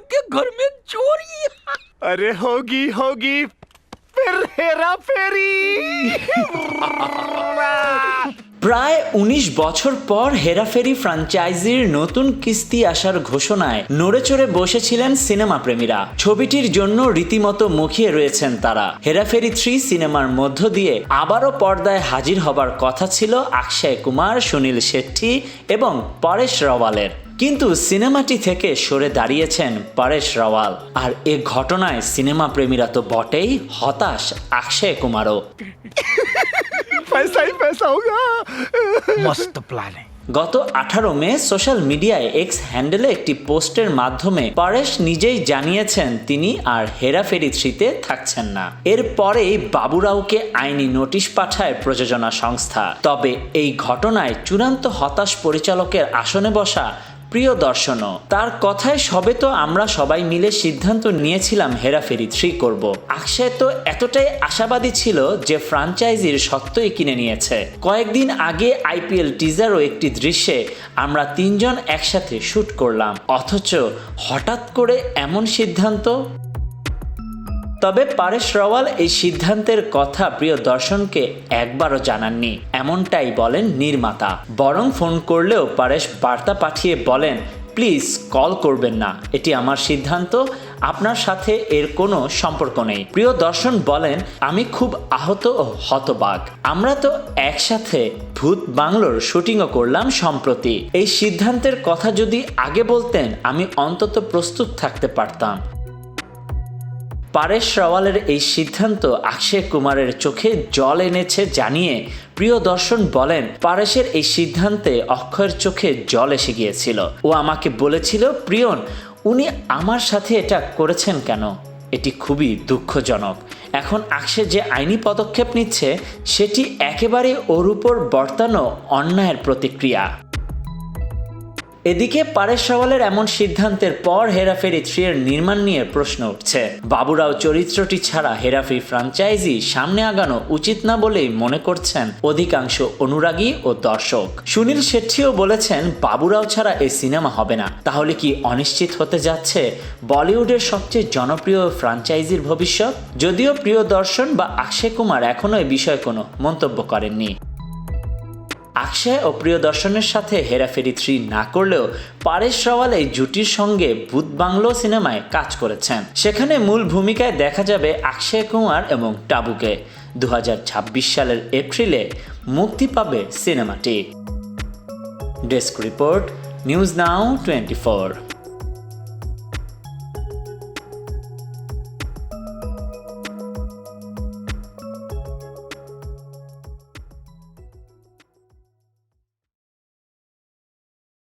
के घर में चोरी अरे होगी होगी फिर हेरा फेरी প্রায় ১৯ বছর পর হেরাফেরি ফ্র্যাঞ্চাইজির নতুন কিস্তি আসার ঘোষণায় নড়ে চড়ে বসেছিলেন সিনেমা প্রেমীরা ছবিটির জন্য রীতিমতো মুখিয়ে রয়েছেন তারা হেরাফেরি থ্রি সিনেমার মধ্য দিয়ে আবারও পর্দায় হাজির হবার কথা ছিল অক্ষয় কুমার সুনীল শেট্টি এবং পরেশ রাওয়ালের কিন্তু সিনেমাটি থেকে সরে দাঁড়িয়েছেন পরেশ রাওয়াল। আর এ ঘটনায় সিনেমা প্রেমীরা তো বটেই হতাশ অক্ষয় কুমারও। গত আঠারো মে সোশ্যাল মিডিয়ায় এক্স হ্যান্ডেলে একটি পোস্টের মাধ্যমে পরেশ নিজেই জানিয়েছেন তিনি আর হেরাফেরি থ্রিতে থাকছেন না। এরপরেই বাবুরাওকে আইনি নোটিশ পাঠায় প্রযোজনা সংস্থা। তবে এই ঘটনায় চূড়ান্ত হতাশ পরিচালকের আসনে বসা প্রিয় দর্শন তার কথায় সবে তো আমরা সবাই মিলে সিদ্ধান্ত নিয়েছিলাম হেরাফেরি থ্রি করব। আকশায় তো এতটাই আশাবাদী ছিল যে ফ্রাঞ্চাইজির সত্যই কিনে নিয়েছে। কয়েকদিন আগে আইপিএল টিজারও একটি দৃশ্যে আমরা তিনজন একসাথে শ্যুট করলাম। অথচ হঠাৎ করে এমন সিদ্ধান্ত? তবে পারেশ রাওয়াল এই সিদ্ধান্তের কথা প্রিয় দর্শনকে একবারও জানাননি। এমনটাই বলেন নির্মাতা। বরং ফোন করলেও পারেশ বার্তা পাঠিয়ে বলেন, প্লিজ কল করবেন না। এটি আমার সিদ্ধান্ত। আপনার সাথে এর কোনো সম্পর্ক নেই। প্রিয় দর্শন বলেন, আমি খুব আহত ও হতবাক। আমরা তো একসাথে ভূত বাংলোর শুটিংও করলাম সম্প্রতি। এই সিদ্ধান্তের কথা যদি আগে বলতেন, আমি অন্তত প্রস্তুত থাকতে পারতাম। পারেশ রাওয়ালের এই সিদ্ধান্ত অক্ষয় কুমারের চোখে জল এনেছে জানিয়ে প্রিয় দর্শন বলেন, পারেশের এই সিদ্ধান্তে অক্ষয়ের চোখে জল এসে গিয়েছিল। ও আমাকে বলেছিল, প্রিয়ন, উনি আমার সাথে এটা করেছেন কেন? এটি খুবই দুঃখজনক। এখন আকশে যে আইনি পদক্ষেপ নিচ্ছে, সেটি একেবারে ওর উপর বর্তানো অন্যায়ের প্রতিক্রিয়া। এদিকে পারেশ রাওয়ালের এমন সিদ্ধান্তের পর হেরাফেরি থ্রি এর নির্মাণ নিয়ে প্রশ্ন উঠছে। বাবুরাও চরিত্রটি ছাড়া হেরাফেরি ফ্রাঞ্চাইজি সামনে আগানো উচিত না বলেই মনে করছেন অধিকাংশ অনুরাগী ও দর্শক। সুনীল শেট্টিও বলেছেন, বাবুরাও ছাড়া এই সিনেমা হবে না। তাহলে কি অনিশ্চিত হতে যাচ্ছে বলিউডের সবচেয়ে জনপ্রিয় ফ্রাঞ্চাইজির ভবিষ্যৎ? যদিও প্রিয় দর্শন বা অক্ষয় কুমার এখনও এ বিষয়ে কোনো মন্তব্য করেননি। আকশয় ও প্রিয় দর্শনের সাথে হেরাফেরি থ্রি না করলেও পারেশ রাওয়াল এই জুটির সঙ্গে ভূত বাংলো সিনেমায় কাজ করেছেন। সেখানে মূল ভূমিকায় দেখা যাবে আকশায় কুমার এবং টাবুকে। দু হাজার ছাব্বিশ সালের এপ্রিলে মুক্তি পাবে সিনেমাটি। Desk report, news now twenty